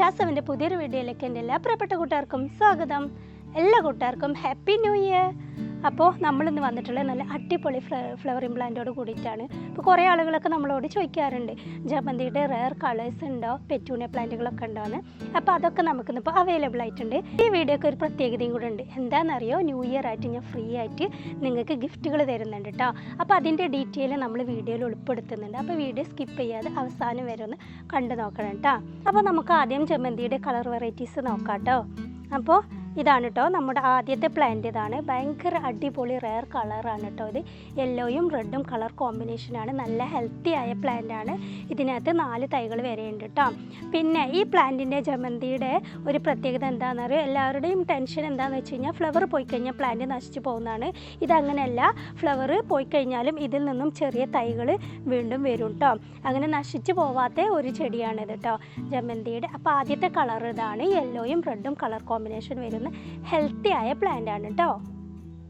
ഷാസവിന്റെ പുതിയൊരു വീഡിയോയിലേക്ക് എന്റെ എല്ലാ പ്രിയപ്പെട്ട കൂട്ടുകാർക്കും സ്വാഗതം. എല്ലാ കൂട്ടുകാർക്കും ഹാപ്പി ന്യൂ ഇയർ അപ്പോൾ നമ്മളിന്ന് വന്നിട്ടുള്ളത് നല്ല അടിപൊളി ഫ്ല ഫ്ലവറിംഗ് പ്ലാന്റോട് കൂടിയിട്ടാണ്. ഇപ്പോൾ കുറേ ആളുകളൊക്കെ നമ്മളോട് ചോദിക്കാറുണ്ട് ജമന്തിയുടെ റെയർ കളേഴ്സ് ഉണ്ടോ? പെറ്റൂണിയ പ്ലാന്റുകളൊക്കെ ഉണ്ടോ എന്ന് അപ്പോൾ അതൊക്കെ നമുക്ക് ഇപ്പോൾ അവൈലബിൾ ആയിട്ടുണ്ട്. ഈ വീഡിയോക്ക് ഒരു പ്രത്യേകതയും കൂടെ ഉണ്ട്. എന്താണെന്നറിയോ ന്യൂ ഇയർ ആയിട്ട് ഞാൻ ഫ്രീ ആയിട്ട് നിങ്ങൾക്ക് ഗിഫ്റ്റുകൾ തരുന്നുണ്ട് കേട്ടോ അപ്പോൾ അതിന്റെ ഡീറ്റെയിൽ നമ്മൾ വീഡിയോയിൽ ഉൾപ്പെടുത്തുന്നുണ്ട്. അപ്പോൾ വീഡിയോ സ്കിപ്പ് ചെയ്യാതെ അവസാനം വരെ ഒന്ന് കണ്ടു നോക്കണം കേട്ടോ അപ്പോൾ നമുക്ക് ആദ്യം ജമന്തിയുടെ കളർ വെറൈറ്റീസ് നോക്കാം കേട്ടോ അപ്പോൾ ഇതാണ് കേട്ടോ നമ്മുടെ ആദ്യത്തെ പ്ലാന്റ് ഇതാണ്. ഭയങ്കര അടിപൊളി റെയർ കളറാണ് കേട്ടോ ഇത്. യെല്ലോയും റെഡും കളർ കോമ്പിനേഷനാണ് നല്ല ഹെൽത്തി ആയ പ്ലാന്റ് ആണ്. ഇതിനകത്ത് നാല് തൈകൾ വരെയുണ്ട് കേട്ടോ പിന്നെ ഈ പ്ലാന്റിന്റെ ജമന്തിയുടെ ഒരു പ്രത്യേകത എന്താണെന്ന് അറിയോ? എല്ലാവരുടെയും ടെൻഷൻ എന്താണെന്ന് വെച്ച് കഴിഞ്ഞാൽ ഫ്ലവർ പോയി കഴിഞ്ഞാൽ പ്ലാന്റ് നശിച്ചു പോകുന്നതാണ്. ഇതങ്ങനെയല്ല. ഫ്ലവർ പോയി കഴിഞ്ഞാലും ഇതിൽ നിന്നും ചെറിയ തൈകൾ വീണ്ടും വരും കേട്ടോ അങ്ങനെ നശിച്ചു പോവാത്ത ഒരു ചെടിയാണിത് കേട്ടോ ജമന്തിയുടെ. അപ്പോൾ ആദ്യത്തെ കളർ ഇതാണ്. യെല്ലോയും റെഡും കളർ കോമ്പിനേഷൻ വരുന്ന ഹെൽത്തി ആയ പ്ലാന്റ് ആണ് കേട്ടോ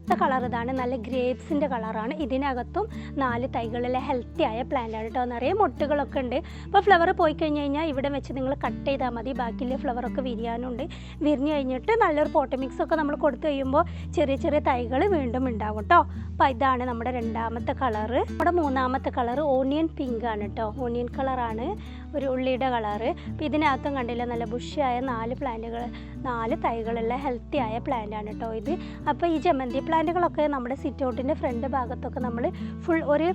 അടുത്ത കളർ ഇതാണ് നല്ല ഗ്രേപ്സിന്റെ കളറാണ് ഇതിനകത്തും നാല് തൈകളിലെ ഹെൽത്തി ആയ പ്ലാന്റ് ആണ് കേട്ടോ നിറയെ മുട്ടുകളൊക്കെ ഉണ്ട്. അപ്പോൾ ഫ്ലവർ പോയി കഴിഞ്ഞ് കഴിഞ്ഞാൽ ഇവിടെ വെച്ച് നിങ്ങൾ കട്ട് ചെയ്താൽ മതി. ബാക്കിയിലെ ഫ്ലവറൊക്കെ വിരിയാനുണ്ട്. വിരിഞ്ഞ് കഴിഞ്ഞിട്ട് നല്ലൊരു പോട്ട് മിക്സ് ഒക്കെ നമ്മൾ കൊടുത്തു കഴിയുമ്പോൾ ചെറിയ ചെറിയ തൈകൾ വീണ്ടും ഉണ്ടാവും കേട്ടോ അപ്പോൾ ഇതാണ് നമ്മുടെ രണ്ടാമത്തെ കളറ് നമ്മുടെ മൂന്നാമത്തെ കളർ ഓണിയൻ പിങ്ക് ആണ് കേട്ടോ ഓണിയൻ കളറാണ് ഒരു ഉള്ളിയുടെ കളറ്. അപ്പോൾ ഇതിനകത്തും കണ്ടില്ല നല്ല ബുഷിയായ നാല് പ്ലാന്റുകൾ നാല് തൈകളുള്ള ഹെൽത്തി ആയ പ്ലാന്റ് ആണ് കേട്ടോ ഇത്. അപ്പോൾ ഈ ജമന്തി പ്ലാന്റുകളൊക്കെ നമ്മുടെ സിറ്റ് ഔട്ടിന്റെ ഫ്രണ്ട് ഭാഗത്തൊക്കെ നമ്മൾ ഫുൾ ഒരു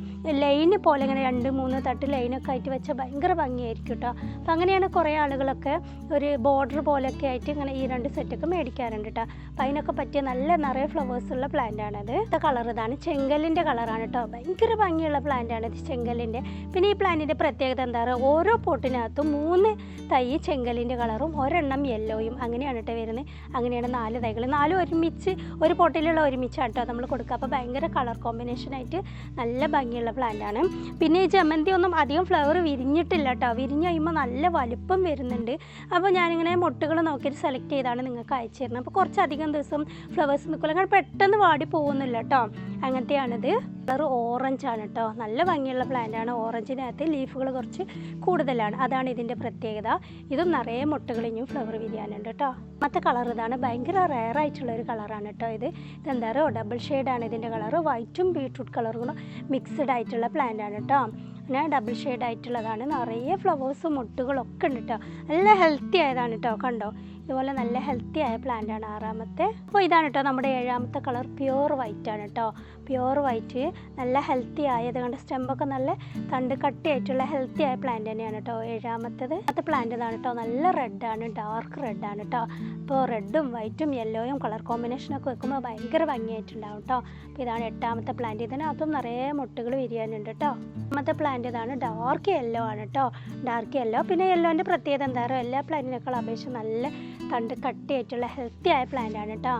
ലൈൻ പോലെ ഇങ്ങനെ രണ്ട് മൂന്ന് തട്ട് ലൈനൊക്കെ ആയിട്ട് വെച്ചാൽ ഭയങ്കര ഭംഗിയായിരിക്കും കേട്ടോ അപ്പോൾ അങ്ങനെയാണ് കുറേ ആളുകളൊക്കെ ഒരു ബോർഡർ പോലെയൊക്കെ ആയിട്ട് ഇങ്ങനെ ഈ രണ്ട് സെറ്റൊക്കെ മേടിക്കാറുണ്ട് കേട്ടോ അപ്പോൾ അതിനൊക്കെ പറ്റിയ നല്ല നിറയെ ഫ്ലവേഴ്സ് ഉള്ള പ്ലാന്റ് ആണത്. അടുത്ത കളർ ഇതാണ് ചെങ്കലിന്റെ കളറാണ് കേട്ടോ ഭയങ്കര ഭംഗിയുള്ള പ്ലാന്റ് ആണ് ഇത് ചെങ്കലിന്റെ പിന്നെ ഈ പ്ലാന്റിന്റെ പ്രത്യേകത എന്താ പറയുക? ഓരോ പോട്ടിനകത്തും മൂന്ന് തൈ ചെങ്കലിന്റെ കളറും ഒരെണ്ണം യെല്ലോയും അങ്ങനെയാണ് കേട്ടോ വരുന്നത് അങ്ങനെയാണ് നാല് തൈകൾ. നാലും ഒരുമിച്ച് ഒരു പോട്ടിലുള്ള ഒരുമിച്ചാണ് കേട്ടോ നമ്മൾ കൊടുക്കുക. അപ്പോൾ ഭയങ്കര കളർ കോമ്പിനേഷനായിട്ട് നല്ല ഭംഗിയുള്ള പ്ലാന്റാണ് പിന്നെ ഈ ജമന്തി ഒന്നും അധികം ഫ്ലവർ വിരിഞ്ഞിട്ടില്ല കേട്ടോ വിരിഞ്ഞ് കഴിയുമ്പോൾ നല്ല വലുപ്പം വരുന്നുണ്ട്. അപ്പോൾ ഞാനിങ്ങനെ മുട്ടുകൾ നോക്കിയിട്ട് സെലക്ട് ചെയ്താണ് നിങ്ങൾക്ക് അയച്ചു തരുന്നത്. അപ്പോൾ കുറച്ചധികം ദിവസം ഫ്ലവേഴ്സ് നിൽക്കില്ല. കാരണം പെട്ടെന്ന് വാടി പോകുന്നില്ല കേട്ടോ അങ്ങനത്തെയാണിത്. കളർ ഓറഞ്ച് ആണ് കേട്ടോ. നല്ല ഭംഗിയുള്ള പ്ലാന്റ് ആണ്. ഓറഞ്ചിനകത്ത് ലീഫുകൾ കുറച്ച് കൂടുതലാണ്. അതാണ് ഇതിന്റെ പ്രത്യേകത. ഇതും നിറയെ മുട്ടകൾ ഫ്ലവർ വിരിയാനുണ്ട് കേട്ടോ. മറ്റേ കളർ ഇതാണ്. ഭയങ്കര റയർ ആയിട്ടുള്ള ഒരു കളറാണ് കേട്ടോ ഇത്. ഇതെന്താ പറയുക ഡബിൾ ഷെയ്ഡാണ് ഇതിന്റെ കളർ വൈറ്റും ബീട്രൂട്ട് കളറും മിക്സ്ഡ് ആയിട്ടുള്ള പ്ലാന്റ് ആണ് കേട്ടോ. പിന്നെ ഡബിൾ ഷെയ്ഡ് ആയിട്ടുള്ളതാണ്. നിറയെ ഫ്ലവേഴ്സും മുട്ടുകളൊക്കെ ഉണ്ട് കേട്ടോ നല്ല ഹെൽത്തി ആയതാണ് കേട്ടോ കണ്ടോ? ഇതുപോലെ നല്ല ഹെൽത്തി ആയ പ്ലാന്റ് ആണ് ആറാമത്തെ. അപ്പോൾ ഇതാണ് കേട്ടോ നമ്മുടെ ഏഴാമത്തെ കളർ പ്യുവർ വൈറ്റ് ആണ് കേട്ടോ പ്യുവർ വൈറ്റ് നല്ല ഹെൽത്തി ആയത് കണ്ട് സ്റ്റെമ്പൊക്കെ നല്ല തണ്ട് കട്ടിയായിട്ടുള്ള ഹെൽത്തി ആയ പ്ലാന്റ് തന്നെയാണ് കേട്ടോ ഏഴാമത്തേത് അത് പ്ലാന്റ് ഇതാണ് കേട്ടോ നല്ല റെഡാണ് ഡാർക്ക് റെഡാണ് കേട്ടോ അപ്പോൾ റെഡും വൈറ്റും യെല്ലോയും കളർ കോമ്പിനേഷനൊക്കെ വെക്കുമ്പോൾ ഭയങ്കര ഭംഗിയായിട്ടുണ്ടാവും കേട്ടോ അപ്പോൾ ഇതാണ് എട്ടാമത്തെ പ്ലാന്റ് ഇതിനകത്തും നിറയെ മുട്ടുകൾ വിരിയാനുണ്ട് കേട്ടോ ഒന്നാമത്തെ പ്ലാന്റ് ഇതാണ് ഡാർക്ക് യെല്ലോ ആണ് കേട്ടോ ഡാർക്ക് യെല്ലോ പിന്നെ യെല്ലോന്റെ പ്രത്യേകത എന്താ? പറയുക എല്ലാ പ്ലാന്റിനേക്കാൾ അപേക്ഷിച്ച് നല്ല തണ്ട് കട്ടിയായിട്ടുള്ള ഹെൽത്തി ആയ പ്ലാന്റ് ആണ് കേട്ടോ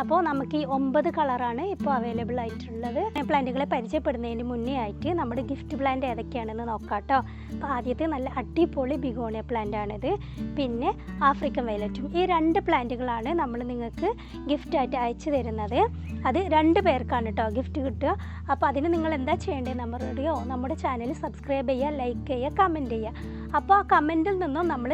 അപ്പോൾ നമുക്ക് ഈ ഒമ്പത് കളറാണ് ഇപ്പോൾ അവൈലബിൾ ആയിട്ടുള്ളത്. പ്ലാന്റുകളെ പരിചയപ്പെടുന്നതിന് മുന്നേ ആയിട്ട് നമ്മുടെ ഗിഫ്റ്റ് പ്ലാന്റ് ഏതൊക്കെയാണെന്ന് നോക്കാം കേട്ടോ അപ്പോൾ ആദ്യത്തെ നല്ല അടിപൊളി ബിഗോണിയ പ്ലാന്റ് ആണിത്. പിന്നെ ആഫ്രിക്കൻ വയലറ്റും ഈ രണ്ട് പ്ലാന്റുകളാണ് നമ്മൾ നിങ്ങൾക്ക് ഗിഫ്റ്റായിട്ട് അയച്ചു തരുന്നത്. അത് രണ്ട് പേർക്കാണ് കേട്ടോ ഗിഫ്റ്റ് കിട്ടുക. അപ്പോൾ അതിന് നിങ്ങൾ എന്താ ചെയ്യേണ്ടത് റെഡിയോ? നമ്മുടെ ചാനൽ സബ്സ്ക്രൈബ് ചെയ്യുക ലൈക്ക് ചെയ്യുക കമന്റ് ചെയ്യുക. അപ്പോൾ ആ കമന്റിൽ നിന്നും നമ്മൾ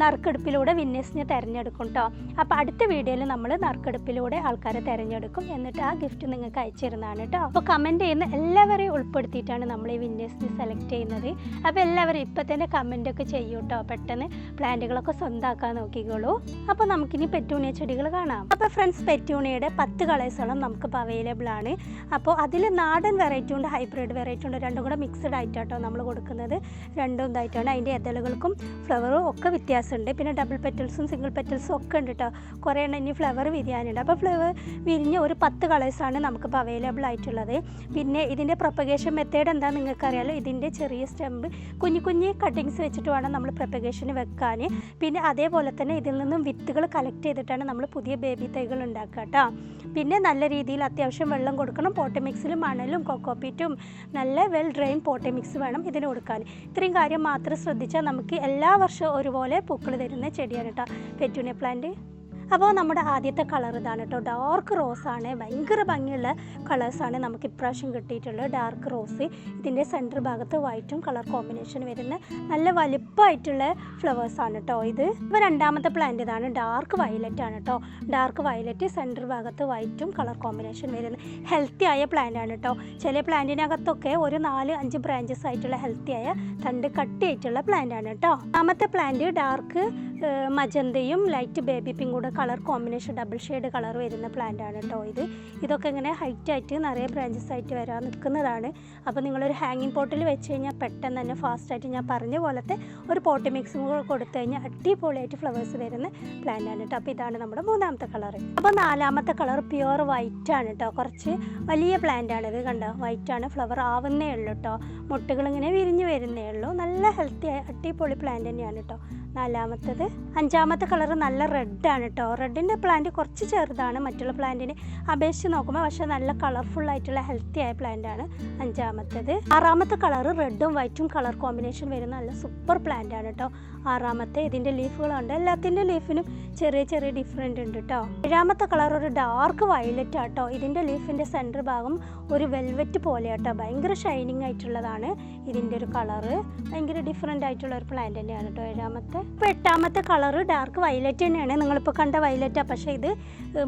നറുക്കെടുപ്പിലൂടെ വിന്നേഴ്സിനെ തിരഞ്ഞെടുക്കും കേട്ടോ അപ്പോൾ അടുത്ത വീഡിയോയിൽ നമ്മൾ നറുക്കെടുപ്പിലൂടെ ആൾക്കാരെ തിരഞ്ഞെടുക്കും എന്നിട്ട് ആ ഗിഫ്റ്റ് നിങ്ങൾക്ക് അയച്ചു തരുന്നതാണ് കേട്ടോ അപ്പോൾ കമന്റ് ചെയ്യുന്ന എല്ലാവരെയും ഉൾപ്പെടുത്തിയിട്ടാണ് നമ്മൾ ഈ വിന്നേഴ്സിനെ സെലക്ട് ചെയ്യുന്നത്. അപ്പോൾ എല്ലാവരും ഇപ്പം തന്നെ കമന്റൊക്കെ ചെയ്യൂ കേട്ടോ പെട്ടെന്ന് പ്ലാന്റുകളൊക്കെ സ്വന്തമാക്കാൻ നോക്കിക്കോളൂ. അപ്പോൾ നമുക്കിനി പെറ്റൂണിയ ചെടികൾ കാണാം. അപ്പോൾ ഫ്രണ്ട്സ് പെറ്റൂണിയയുടെ പത്ത് കളേഴ്സോളം നമുക്ക് ഇപ്പോൾ അവൈലബിൾ ആണ്. അപ്പോൾ അതിൽ നാടൻ വെറൈറ്റി ഉണ്ട് ഹൈബ്രിഡ് വെറൈറ്റി ഉണ്ട്. രണ്ടും കൂടെ മിക്സ്ഡ് ആയിട്ടാട്ടോ നമ്മൾ കൊടുക്കുന്നത്. രണ്ടും ഇതായിട്ടാണ്. അതിന്റെ ഇതളുകൾക്കും ഫ്ലവറും ഒക്കെ വ്യത്യാസമുണ്ട്. പിന്നെ ഡബിൾ പെറ്റൽസും സിംഗിൾ പെറ്റൽസും ഒക്കെ ഉണ്ട് കേട്ടോ കുറേ എണ്ണം ഇനി ഫ്ലവർ വിരിയാനുണ്ട്. അപ്പോൾ ഫ്ലവർ വിരിഞ്ഞ ഒരു പത്ത് കളേഴ്സാണ് നമുക്കിപ്പോൾ അവൈലബിൾ ആയിട്ടുള്ളത്. പിന്നെ ഇതിന്റെ പ്രൊപ്പഗേഷൻ മെത്തേഡ് എന്താ നിങ്ങൾക്കറിയാലോ? ഇതിന്റെ ചെറിയ സ്റ്റെമ്പ് കുഞ്ഞു കുഞ്ഞു കട്ടിങ്സ് വെച്ചിട്ട് വേണം നമ്മൾ പ്രൊപ്പഗേഷന് വെക്കാൻ. പിന്നെ അതേപോലെ തന്നെ ഇതിൽ നിന്നും വിത്തുകൾ കളക്ട് ചെയ്തിട്ടാണ് നമ്മൾ പുതിയ ബേബി തൈകൾ ഉണ്ടാക്കുക കേട്ടോ പിന്നെ നല്ല രീതിയിൽ അത്യാവശ്യം വെള്ളം കൊടുക്കണം. പോട്ട് മിക്സിലും മണലും കൊക്കോപ്പീറ്റും നല്ല വെൽ ഡ്രെയിൻ പോട്ട് മിക്സ് വേണം ഇതിന് കൊടുക്കാൻ. ഇത്രയും കാര്യം മാത്രം ശ്രദ്ധിച്ചാൽ നമുക്ക് എല്ലാ വർഷവും ഒരുപോലെ പൂക്കൾ തരുന്ന ചെടിയാണ് കേട്ടോ. പെറ്റൂണിയ പ്ലാന്റ് അപ്പോൾ നമ്മുടെ ആദ്യത്തെ കളർ ഇതാണ് കേട്ടോ ഡാർക്ക് റോസാണ് ഭയങ്കര ഭംഗിയുള്ള കളേഴ്സാണ് നമുക്ക് ഇപ്രാവശ്യം കിട്ടിയിട്ടുള്ളത്. ഡാർക്ക് റോസ് ഇതിന്റെ സെന്റർ ഭാഗത്ത് വൈറ്റും കളർ കോമ്പിനേഷൻ വരുന്ന നല്ല വലിപ്പമായിട്ടുള്ള ഫ്ലവേഴ്സാണ് കേട്ടോ ഇത്. ഇപ്പോൾ രണ്ടാമത്തെ പ്ലാന്റ് ഇതാണ്. ഡാർക്ക് വയലറ്റ് ആണ് കേട്ടോ ഡാർക്ക് വയലറ്റ് സെന്റർ ഭാഗത്ത് വൈറ്റും കളർ കോമ്പിനേഷൻ വരുന്ന ഹെൽത്തി ആയ പ്ലാന്റ് ആണ് കേട്ടോ ചില പ്ലാന്റിനകത്തൊക്കെ ഒരു നാല് അഞ്ച് ബ്രാഞ്ചസ് ആയിട്ടുള്ള ഹെൽത്തി ആയ തണ്ട് കട്ടിയായിട്ടുള്ള പ്ലാന്റ് ആണ് കേട്ടോ രണ്ടാമത്തെ പ്ലാന്റ് ഡാർക്ക് മജന്തയും ലൈറ്റ് ബേബി പിങ്കും കൂടെ colour combination double shade colour വരുന്ന പ്ലാന്റ് ആണ് കേട്ടോ ഇത്. ഇതൊക്കെ ഇങ്ങനെ ഹൈറ്റ് ആയിട്ട് നിറയെ ബ്രാഞ്ചസ് ആയിട്ട് വരാൻ നിൽക്കുന്നതാണ്. അപ്പോൾ നിങ്ങളൊരു ഹാങ്ങിങ് പോട്ടിൽ വെച്ച് കഴിഞ്ഞാൽ പെട്ടെന്ന് തന്നെ ഫാസ്റ്റായിട്ട് ഞാൻ പറഞ്ഞ പോലത്തെ ഒരു പോട്ട് മിക്സും കൂടെ കൊടുത്തു കഴിഞ്ഞാൽ അടിപൊളിയായിട്ട് ഫ്ലവേഴ്സ് വരുന്ന പ്ലാന്റ് ആണ് കേട്ടോ അപ്പോൾ ഇതാണ് നമ്മുടെ മൂന്നാമത്തെ കളർ അപ്പോൾ നാലാമത്തെ കളർ പ്യുവർ വൈറ്റ് ആണ് കേട്ടോ കുറച്ച് വലിയ പ്ലാന്റ് ആണ് ഇത് കണ്ടോ? വൈറ്റ് ആണ്. ഫ്ലവർ ആവുന്നേ ഉള്ളൂ കേട്ടോ ഇങ്ങനെ വിരിഞ്ഞ് വരുന്നേ ഉള്ളൂ. നല്ല ഹെൽത്തി അടിപൊളി പ്ലാന്റ് തന്നെയാണ് കേട്ടോ നാലാമത്തത്. അഞ്ചാമത്തെ കളർ നല്ല റെഡാണ് കേട്ടോ റെഡിന്റെ പ്ലാന്റ് കുറച്ച് ചെറുതാണ്. മറ്റുള്ള പ്ലാന്റിനെ അപേക്ഷിച്ച് നോക്കുമ്പോൾ പക്ഷേ നല്ല കളർഫുൾ ആയിട്ടുള്ള ഹെൽത്തി ആയ പ്ലാന്റ് ആണ് അഞ്ചാമത്തത്. ആറാമത്തെ കളർ റെഡും വൈറ്റും കളർ കോമ്പിനേഷൻ വരുന്ന നല്ല സൂപ്പർ പ്ലാന്റ് ആണ് കേട്ടോ ആറാമത്തെ ഇതിന്റെ ലീഫുകളുണ്ട്. എല്ലാത്തിന്റെ ലീഫിനും ചെറിയ ചെറിയ ഡിഫറെന്റ് ഉണ്ട് കേട്ടോ ഏഴാമത്തെ കളർ ഒരു ഡാർക്ക് വയലറ്റ് ആട്ടോ. ഇതിന്റെ ലീഫിന്റെ സെന്റർ ഭാഗം ഒരു വെൽവെറ്റ് പോലെ കേട്ടോ ഭയങ്കര ഷൈനിങ് ആയിട്ടുള്ളതാണ് ഇതിന്റെ ഒരു കളറ് ഭയങ്കര ഡിഫറെന്റ് ആയിട്ടുള്ള ഒരു പ്ലാന്റ് തന്നെയാണ് കേട്ടോ ഏഴാമത്തെ. ഇപ്പോൾ എട്ടാമത്തെ കളർ ഡാർക്ക് വയലറ്റ് തന്നെയാണ്. നിങ്ങളിപ്പോൾ കണ്ട വയലറ്റാണ് പക്ഷേ ഇത്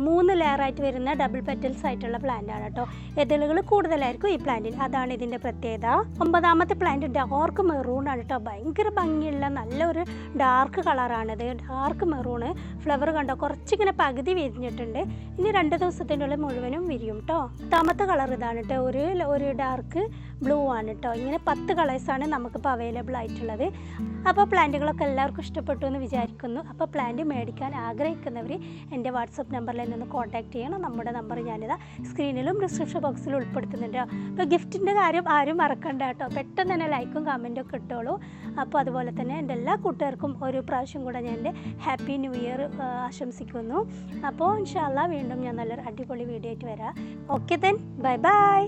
മൂന്ന് ലെയറായിട്ട് വരുന്ന ഡബിൾ പെറ്റൽസ് ആയിട്ടുള്ള പ്ലാന്റ് ആണ് കേട്ടോ എതിളുകൾ കൂടുതലായിരിക്കും ഈ പ്ലാന്റിൽ അതാണ് ഇതിന്റെ പ്രത്യേകത. ഒമ്പതാമത്തെ പ്ലാന്റ് ഡാർക്ക് മെറൂൺ ആണ് കേട്ടോ ഭയങ്കര ഭംഗിയുള്ള നല്ലൊരു ഡാർക്ക് കളറാണിത് ഡാർക്ക് മെറൂണ് ഫ്ലവർ കണ്ടോ? കുറച്ചിങ്ങനെ പകുതി വിരിഞ്ഞിട്ടുണ്ട്. ഇനി രണ്ട് ദിവസത്തിന്റെ ഉള്ളിൽ മുഴുവനും വിരിയും കേട്ടോ പത്താമത്തെ കളർ ഇതാണ് കേട്ടോ ഒരു ഒരു ഡാർക്ക് ബ്ലൂ ആണ് കേട്ടോ ഇങ്ങനെ പത്ത് കളേഴ്സാണ് നമുക്കിപ്പോൾ അവൈലബിൾ ആയിട്ടുള്ളത്. അപ്പോൾ പ്ലാന്റുകളൊക്കെ എല്ലാവർക്കും ഇഷ്ടപ്പെട്ടു എന്ന് വിചാരിക്കുന്നു. അപ്പോൾ പ്ലാന്റ് മേടിക്കാൻ ആഗ്രഹിക്കുന്നവർ എന്റെ വാട്സപ്പ് നമ്പറിൽ എന്നെ ഒന്ന് കോൺടാക്ട് ചെയ്യണം. നമ്മുടെ നമ്പർ ഞാനിതാ സ്ക്രീനിലും ഡിസ്ക്രിപ്ഷൻ ബോക്സിലും ഉൾപ്പെടുത്തുന്നുണ്ട് അപ്പോൾ ഗിഫ്റ്റിന്റെ കാര്യം ആരും മറക്കണ്ട കേട്ടോ പെട്ടെന്ന് തന്നെ ലൈക്കും കമന്റും ഒക്കെ ഇട്ടോളൂ. അപ്പോൾ അതുപോലെ തന്നെ എന്റെ എല്ലാ കൂട്ടുകാർക്കും ഒരു പ്രാവശ്യം കൂടെ ഞാൻ എന്റെ ഹാപ്പി ന്യൂ ഇയർ ആശംസിക്കുന്നു. അപ്പോൾ ഇൻഷാല്ല വീണ്ടും ഞാൻ നല്ലൊരു അടിപൊളി വീഡിയോ ആയിട്ട് വരാം. Okay then bye bye